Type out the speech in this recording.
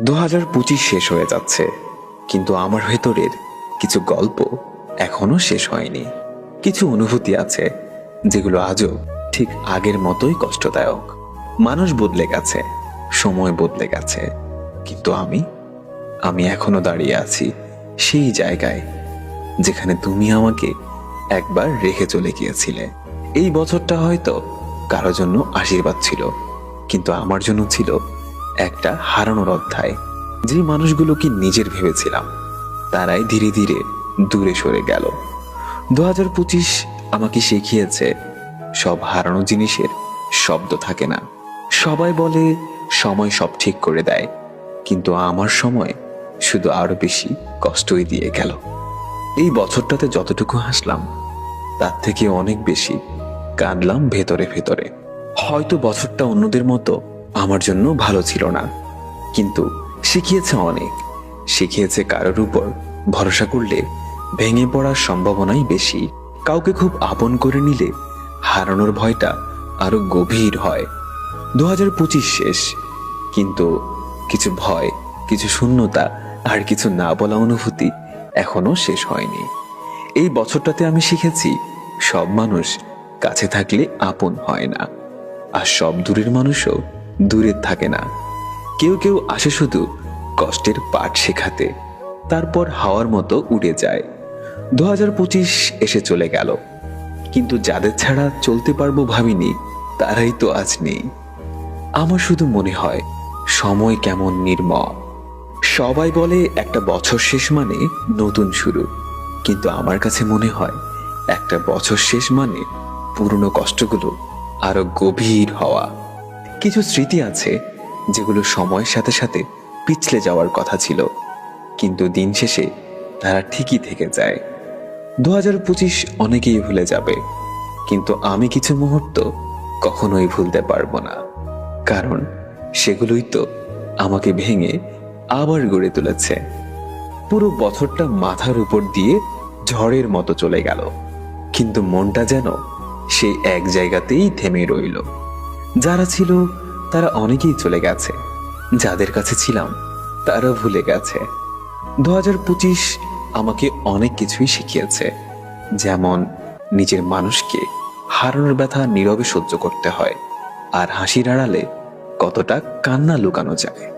দু হাজার পঁচিশ শেষ হয়ে যাচ্ছে। কিন্তু আমার ভেতরের কিছু গল্প এখনও শেষ হয়নি। কিছু অনুভূতি আছে, যেগুলো আজও ঠিক আগের মতোই কষ্টদায়ক। মানুষ বদলে গেছে, সময় বদলে গেছে। কিন্তু আমি আমি এখনও দাঁড়িয়ে আছি সেই জায়গায়, যেখানে তুমি আমাকে একবার রেখে চলে গিয়েছিলে। এই বছরটা হয়তো কারও জন্য আশীর্বাদ ছিল, কিন্তু আমার জন্য ছিল একটা হারানোর অধ্যায়। যে মানুষগুলোকে নিজের ভেবেছিলাম, তারাই ধীরে ধীরে দূরে সরে গেল। দু হাজার পঁচিশ আমাকে শিখিয়েছে, সব হারানো জিনিসের শব্দ থাকে না। সবাই বলে, সময় সব ঠিক করে দেয়। কিন্তু আমার সময় শুধু আরও বেশি কষ্টই দিয়ে গেল। এই বছরটাতে যতটুকু হাসলাম, তার থেকে অনেক বেশি কাঁদলাম ভেতরে ভেতরে। হয়তো বছরটা অন্যদের মতো আমার জন্য ভালো ছিল না। কিন্তু শিখিয়েছে অনেক। শিখিয়েছে কারোর উপর ভরসা করলে ভেঙে পড়ার সম্ভাবনাই বেশি। কাউকে খুব আপন করে নিলে হারানোর ভয়টা আরও গভীর হয়। দু হাজার পঁচিশ শেষ। কিন্তু কিছু ভয়, কিছু শূন্যতা আর কিছু না বলা অনুভূতি এখনও শেষ হয়নি। এই বছরটাতে আমি শিখেছি, সব মানুষ কাছে থাকলে আপন হয় না। আর সব দূরের মানুষও দূরে থাকে না। কেউ কেউ আসে শুধু কষ্টের পাঠ শেখাতে। তারপর হাওয়ার মতো উড়ে যায়। দু হাজার পঁচিশ এসে চলে গেল। কিন্তু যাদের ছাড়া চলতে পারব ভাবিনি, তারাই তো আজ নেই। আমার শুধু মনে হয়, সময় কেমন নির্মম। সবাই বলে একটা বছর শেষ মানে নতুন শুরু। কিন্তু আমার কাছে মনে হয়, একটা বছর শেষ মানে পুরনো কষ্টগুলো আরও গভীর হওয়া। কিছু স্মৃতি আছে যেগুলো সময়ের সাথে সাথে পিছলে যাওয়ার কথা ছিল। কিন্তু দিন শেষে তারা ঠিকই থেকে যায়। দু হাজার পঁচিশ অনেকেই ভুলে যাবে। কিন্তু আমি কিছু মুহূর্ত কখনোই ভুলতে পারব না। কারণ সেগুলোই তো আমাকে ভেঙে আবার গড়ে তুলেছে। পুরো বছরটা মাথার উপর দিয়ে ঝড়ের মতো চলে গেল। কিন্তু মনটা যেন সেই এক জায়গাতেই থেমে রইল। যারা ছিল, তারা অনেকেই চলে গেছে। যাদের কাছে ছিলাম তারা ভুলে গেছে। দু হাজার পঁচিশ আমাকে অনেক কিছুই শিখিয়েছে। যেমন, নিজের মানুষকে হারানোর ব্যথা নীরবে সহ্য করতে হয়, আর হাসির আড়ালে কতটা কান্না লুকানো যায়।